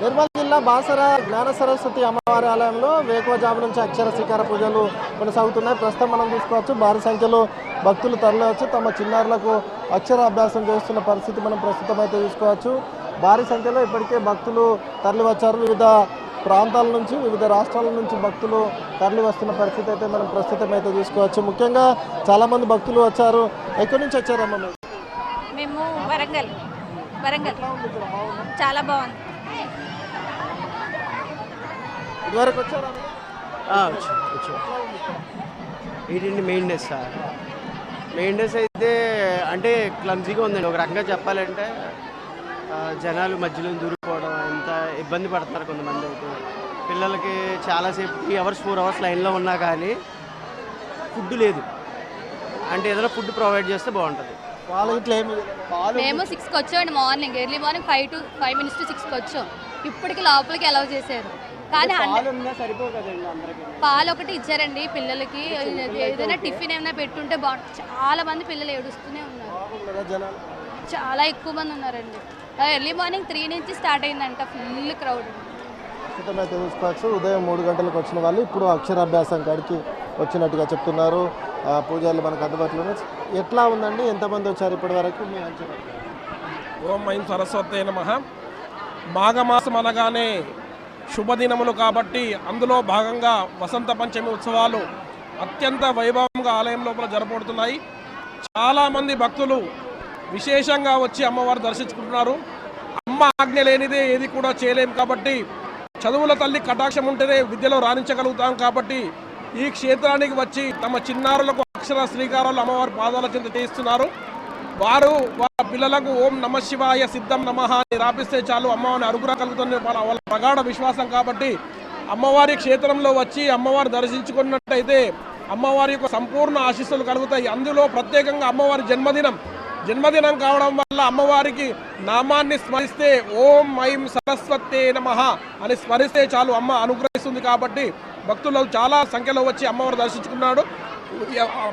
నిర్మల్ జిల్లా బాసర జ్ఞాన సరస్వతి అమ్మవారి ఆలయంలో వేకువజాము నుంచి అక్షర శ్రీకార పూజలు కొనసాగుతున్నాయి. ప్రస్తుతం మనం చూసుకోవచ్చు భారీ సంఖ్యలో భక్తులు తరలివచ్చు తమ చిన్నారులకు అక్షర అభ్యాసం చేస్తున్న పరిస్థితి మనం ప్రస్తుతం అయితే చూసుకోవచ్చు. భారీ సంఖ్యలో ఇప్పటికే భక్తులు తరలివచ్చారు వివిధ ప్రాంతాల నుంచి వివిధ రాష్ట్రాల నుంచి భక్తులు తరలి వస్తున్న పరిస్థితి అయితే మనం ప్రస్తుతం అయితే చూసుకోవచ్చు. ముఖ్యంగా చాలామంది భక్తులు వచ్చారు. ఎక్కడి నుంచి వచ్చారమ్మ మేము వరంగల్. వరంగల్. చాలా బాగుంది. ఇదివరకు వచ్చారా? ఏంటండి main days sir. Main days అయితే అంటే క్లమ్జీగా ఉందండి. ఒక రకంగా చెప్పాలంటే జనాలు మధ్యలో దూరిపోవడం ఎంత ఇబ్బంది పడుతున్నారు కొంతమంది అయితే. పిల్లలకి చాలాసేపు త్రీ అవర్స్ ఫోర్ అవర్స్ లైన్లో ఉన్నా కానీ ఫుడ్ లేదు. అంటే ఏదైనా ఫుడ్ ప్రొవైడ్ చేస్తే బాగుంటుంది. ఇట్లా ఏమి పాలు మేము సిక్స్కి వచ్చామండి morning. Early morning five to five minutes to సిక్స్కి వచ్చాం. ఇప్పటికి లోపలికి అలౌ చేశారు. కానీ పాలు ఉన్నా సరిపోవు కదండి అందరికీ. పాలు ఒకటి ఇచ్చారండి పిల్లలకి. ఏదైనా టిఫిన్ ఏమైనా పెట్టుంటే బాగుంటుంది చాలా మంది పిల్లలు ఏడుస్తూనే ఉన్నారు. జనాలు. చాలా ఎక్కువ మంది ఉన్నారండి. ఎర్లీ మార్నింగ్ త్రీ నుంచి స్టార్ట్ అయిందంట. ఫుల్ క్రౌడ్ ప్రస్తుతం అయితే చూసుకోవచ్చు ఉదయం మూడు గంటలకు వచ్చిన వాళ్ళు ఇప్పుడు అక్షరాభ్యాసం కాడికి వచ్చినట్టుగా చెప్తున్నారు. పూజారులు పూజలు మనకు అందుబాటులో ఉన్నాయి. ఎట్లా ఉందండి? ఎంతమంది వచ్చారు ఇప్పటి వరకు మీ అంచనా. ఓం ఐం సరస్వతి నమ. మాఘమాసం అనగానే శుభదినములు కాబట్టి అందులో భాగంగా వసంత పంచమి ఉత్సవాలు అత్యంత వైభవంగా ఆలయం లోపల జరపబడుతున్నాయి. చాలామంది భక్తులు విశేషంగా వచ్చి అమ్మవారు దర్శించుకుంటున్నారు. అమ్మ ఆజ్ఞ లేనిదే ఏది కూడా చేయలేం కాబట్టి చదువుల తల్లి కటాక్షం ఉంటేనే విద్యలో రాణించగలుగుతాం కాబట్టి ఈ క్షేత్రానికి వచ్చి తమ చిన్నారులకు అక్షర శ్రీకారాలు అమ్మవారి పాదాల చెంత చేయిస్తున్నారు. వారు వాళ్ళ పిల్లలకు ఓం నమ శివాయ సిద్ధం నమ అని రాపిస్తే చాలు. అమ్మవారిని అరుగురా కలుగుతుంది. వాళ్ళ వాళ్ళ ప్రగాఢ విశ్వాసం కాబట్టి అమ్మవారి క్షేత్రంలో వచ్చి అమ్మవారి దర్శించుకున్నట్టయితే అమ్మవారి యొక్క సంపూర్ణ ఆశీస్సులు కలుగుతాయి. అందులో ప్రత్యేకంగా అమ్మవారి జన్మదినం. జన్మదినం కావడం వల్ల అమ్మవారికి నామాన్ని స్మరిస్తే ఓం మైం సరస్వతే నమ అని స్మరిస్తే చాలు. అమ్మ అనుగ్రహిస్తుంది కాబట్టి భక్తులు చాలా సంఖ్యలో వచ్చి అమ్మవారు దర్శించుకున్నాడు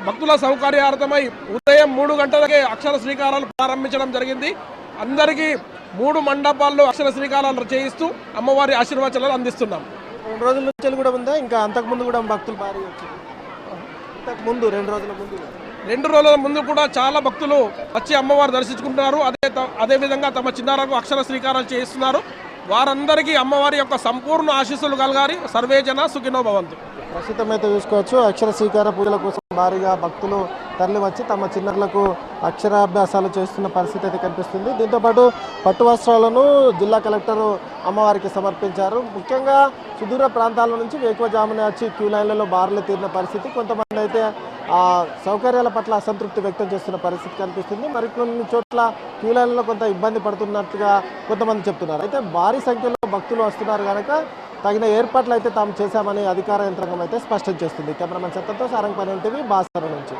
భక్తుల సౌకర్యార్థమై ఉదయం మూడు గంటలకే అక్షర శ్రీకారాలు ప్రారంభించడం జరిగింది. అందరికీ మూడు మండపాల్లో అక్షర శ్రీకారాలు చేయిస్తూ అమ్మవారి ఆశీర్వచనాలు అందిస్తున్నాం. రెండు రోజుల నుంచి కూడా ఉందా? ఇంకా అంతకుముందు కూడా భక్తులు భారీ వచ్చారు ముందు రెండు రోజుల ముందు. కూడా. రెండు రోజుల ముందు కూడా చాలా భక్తులు వచ్చి అమ్మవారు దర్శించుకుంటున్నారు. అదే త- అదే విధంగా తమ చిన్నారకు అక్షర శ్రీకారాలు చేయిస్తున్నారు. వారందరికీ అమ్మవారి యొక్క సంపూర్ణ ఆశీస్సులు కలగాలి. సర్వేజన సుఖినో భవంతు. ప్రస్తుతం అయితే చూసుకోవచ్చు అక్షర స్వీకార పూజల కోసం భారీగా భక్తులు తరలి వచ్చి తమ చిన్నారులకు అక్షరాభ్యాసాలు చేస్తున్న పరిస్థితి అయితే కనిపిస్తుంది. దీంతోపాటు పట్టు వస్త్రాలను జిల్లా కలెక్టర్ అమ్మవారికి సమర్పించారు. ముఖ్యంగా సుదూర ప్రాంతాల నుంచి వేకువజామునే వచ్చి క్యూ లైన్లలో బార్లు తీరిన పరిస్థితి కొంతమంది అయితే సౌకర్యాల పట్ల అసంతృప్తి వ్యక్తం చేస్తున్న పరిస్థితి కనిపిస్తుంది. మరికొన్ని చోట్ల క్యూలైన్లో కొంత ఇబ్బంది పడుతున్నట్టుగా కొంతమంది చెప్తున్నారు. అయితే భారీ సంఖ్యలో భక్తులు వస్తున్నారు కనుక తగిన ఏర్పాట్లు అయితే తాము చేశామని అధికార యంత్రాంగం అయితే స్పష్టం చేస్తుంది. కెమెరామెన్ సత్తంతో సారంగపల్లి పని టీవీ బాసర నుంచి.